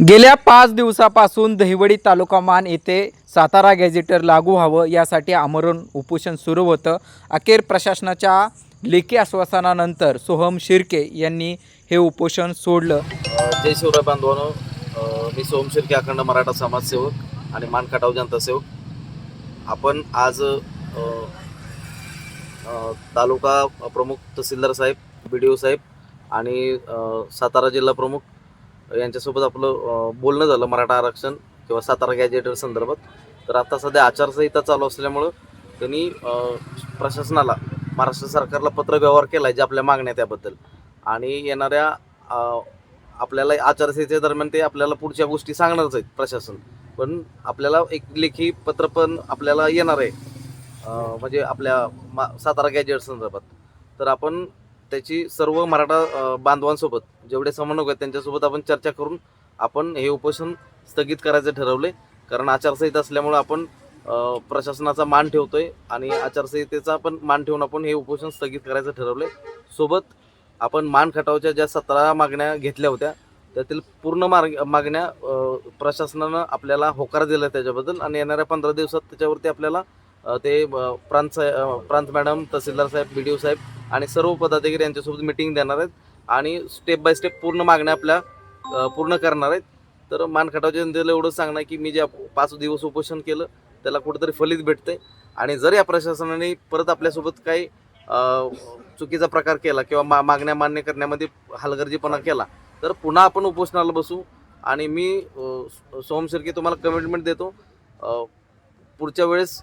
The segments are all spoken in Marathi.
गेल्या पाच दिवसापासून दहिवडी तालुका मान येथे सातारा गॅझेटर लागू व्हावं यासाठी आमरण उपोषण सुरू होतं. अखेर प्रशासनाच्या लेखी आश्वासनानंतर सोहम शिर्के यांनी हे उपोषण सोडलं. जय शिवराय बांधवानो मी सोहम शिर्के अखंड मराठा समाजसेवक आणि मानखटाव जनता सेवक. आपण आज तालुका प्रमुख तहसीलदार साहेब बी डी ओ साहेब आणि सातारा जिल्हा प्रमुख यांच्यासोबत आपलं बोलणं झालं मराठा आरक्षण किंवा सातारा गॅजेटर संदर्भात. तर आता सध्या आचारसंहिता चालू असल्यामुळं त्यांनी प्रशासनाला महाराष्ट्र सरकारला पत्र व्यवहार केला आहे जे आपल्या मागण्या त्याबद्दल. आणि येणाऱ्या आपल्याला आचारसंहिते दरम्यान ते आपल्याला पुढच्या गोष्टी सांगणारच आहेत प्रशासन. पण आपल्याला एक लेखी पत्र पण आपल्याला येणार आहे म्हणजे आपल्या मा सातारा गॅजेट संदर्भात. तर आपण त्याची सर्व मराठा बांधवांसोबत जेवढे समन्वयक आहेत त्यांच्यासोबत आपण चर्चा करून आपण हे उपोषण स्थगित करायचं ठरवले कारण आचारसंहिता असल्यामुळं आपण प्रशासनाचा मान ठेवतोय आणि आचारसंहितेचा पण मान ठेवून आपण हे उपोषण स्थगित करायचं ठरवले सोबत आपण मान खटावच्या ज्या सतरा मागण्या घेतल्या होत्या त्यातील पूर्ण मार्ग मागण्या प्रशासनानं आपल्याला होकार दिला त्याच्याबद्दल आणि येणाऱ्या पंधरा दिवसात त्याच्यावरती आपल्याला ते प्रांत साहेब प्रांत मॅडम तहसीलदार साहेब बी डी ओ साहेब आणि सर्व पदाधिकारी यांच्यासोबत मिटिंग देणार आहेत आणि स्टेप बाय स्टेप पूर्ण मागण्या आपल्या पूर्ण करणार आहेत. तर मानखटावच्या जनतेला एवढं सांगणं की मी जे पाच दिवस उपोषण केलं त्याला कुठेतरी फलित भेटते आणि जर या प्रशासनाने परत आपल्यासोबत काही चुकीचा प्रकार केला किंवा मा मागण्या मान्य करण्यामध्ये हलगर्जीपणा केला तर पुन्हा आपण उपोषणाला बसू आणि मी सोम शिर्के तुम्हाला कमिटमेंट देतो. पुढच्या वेळेस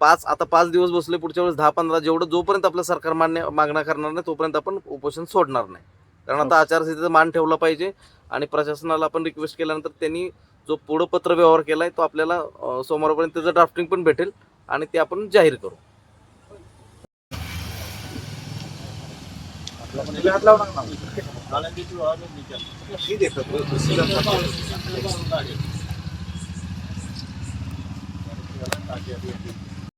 पाच आता पाच दिवस बसले पुढच्या वेळेस दहा पंधरा जेवढं जोपर्यंत आपलं सरकार मान्य मागण्या करणार नाही तोपर्यंत आपण उपोषण सोडणार नाही. कारण आता आचारसंहितेचा मान ठेवला पाहिजे आणि प्रशासनाला आपण रिक्वेस्ट केल्यानंतर त्यांनी जो पुढं पत्र व्यवहार केला आहे तो आपल्याला सोमवारपर्यंत त्याचं ड्राफ्टिंग पण भेटेल आणि ते आपण जाहीर करू. Tá aqui, aqui, aqui.